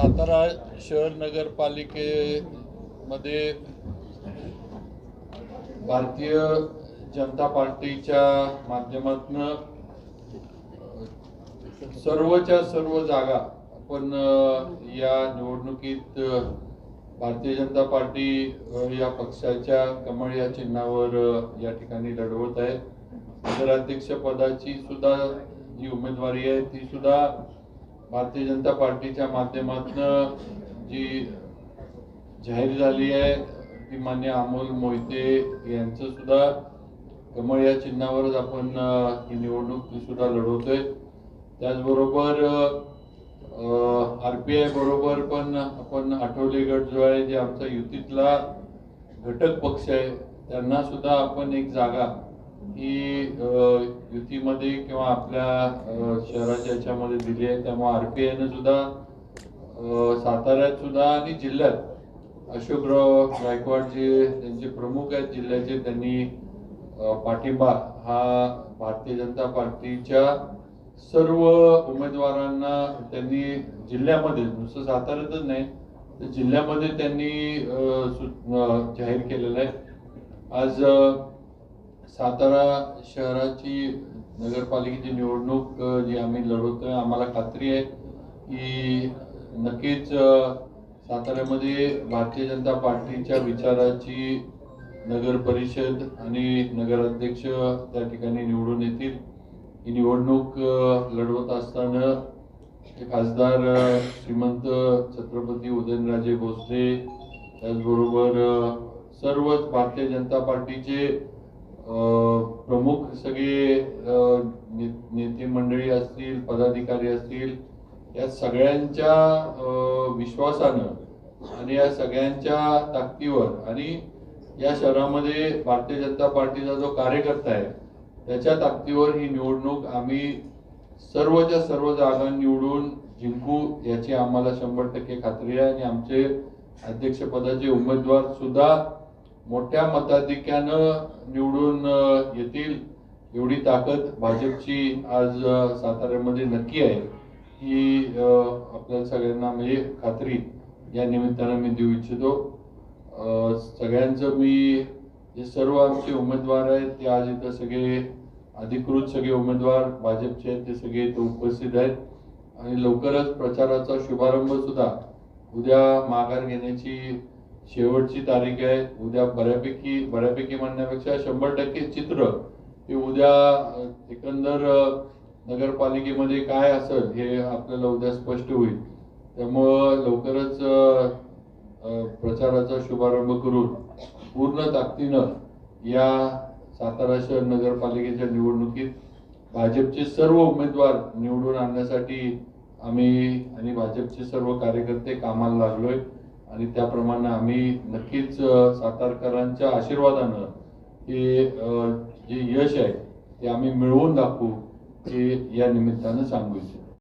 सातारा शहर नगरपालिकेमध्ये भारतीय जनता पार्टीच्या माध्यमातून सर्वच्या सर्व जागा आपण या निवडणुकीत भारतीय जनता पार्टी या पक्षाच्या कमळ या चिन्हावर या ठिकाणी लढवत आहे. नगराध्यक्ष पदाची सुद्धा जी उमेदवारी आहे ती सुद्धा भारतीय जनता पार्टीच्या माध्यमातून जी जाहीर झाली आहे ती मान्य अमोल मोहिते यांचं सुद्धा. कमळ या चिन्हावरच आपण ही निवडणूक ती सुद्धा लढवतोय. त्याचबरोबर आर पी आय बरोबर पण आपण आठवले गट जो आहे जे आमचा युतीतला घटक पक्ष आहे त्यांना सुद्धा आपण एक जागा ही युतीमध्ये किंवा आपल्या शहराच्या याच्यामध्ये दिली आहे. त्यामुळे आर पी आयनं सुद्धा साताऱ्यात सुद्धा आणि जिल्ह्यात अशोकराव गायकवाड जे त्यांचे प्रमुख आहेत जिल्ह्याचे त्यांनी पाठिंबा हा भारतीय जनता पार्टीच्या सर्व उमेदवारांना त्यांनी जिल्ह्यामध्ये नुसतं साताऱ्यातच नाही तर जिल्ह्यामध्ये त्यांनी जाहीर केलेलं आहे. आज सातारा शहराची नगरपालिकेची निवडणूक जी आम्ही लढवतोय आम्हाला खात्री आहे की नक्कीच साताऱ्यामध्ये भारतीय जनता पार्टीच्या विचाराची नगर परिषद आणि नगराध्यक्ष त्या ठिकाणी निवडून येतील. ही निवडणूक लढवत असताना खासदार श्रीमंत छत्रपती उदयनराजे भोसले त्याचबरोबर सर्वच भारतीय जनता पार्टीचे प्रमुख सगळे नेते मंडळी असतील पदाधिकारी असतील या सगळ्यांच्या विश्वासानं आणि या सगळ्यांच्या ताकदीवर आणि या शहरामध्ये भारतीय जनता पार्टीचा जो कार्यकर्ता आहे त्याच्या ताकदीवर ही निवडणूक आम्ही सर्वच्या सर्व जागा निवडून जिंकू याची आम्हाला शंभर टक्के खात्री आहे आणि आमचे अध्यक्षपदाचे उमेदवार सुद्धा मोठ्या मताधिक्यानं निवडून येतील एवढी ताकद भाजपची आज साताऱ्यामध्ये नक्की आहे. ही आपल्या सगळ्यांना म्हणजे खात्री या निमित्तानं मी देऊ इच्छितो. सगळ्यांचं मी जे सर्व आमचे उमेदवार आहेत ते आज इथं सगळे अधिकृत सगळे उमेदवार भाजपचे आहेत ते सगळे इथं उपस्थित आहेत. आणि लवकरच प्रचाराचा शुभारंभ सुद्धा उद्या माघार घेण्याची शेवटची तारीख आहे. उद्या बऱ्यापैकी बऱ्यापैकी म्हणण्यापेक्षा शंभर टक्के चित्र हे उद्या एकंदर नगरपालिकेमध्ये काय असेल हे आपल्याला उद्या स्पष्ट होईल. त्यामुळं लवकरच प्रचाराचा शुभारंभ करून पूर्ण ताकदीनं या सातारा शहर नगरपालिकेच्या निवडणुकीत भाजपचे सर्व उमेदवार निवडून आणण्यासाठी आम्ही आणि भाजपचे सर्व कार्यकर्ते कामाला लागलोय. आणि त्याप्रमाणे आम्ही नक्कीच सातारकरांच्या आशीर्वादानं हे जे यश आहे ते आम्ही मिळवून दाखवू हे या निमित्तानं सांगू इच्छितो.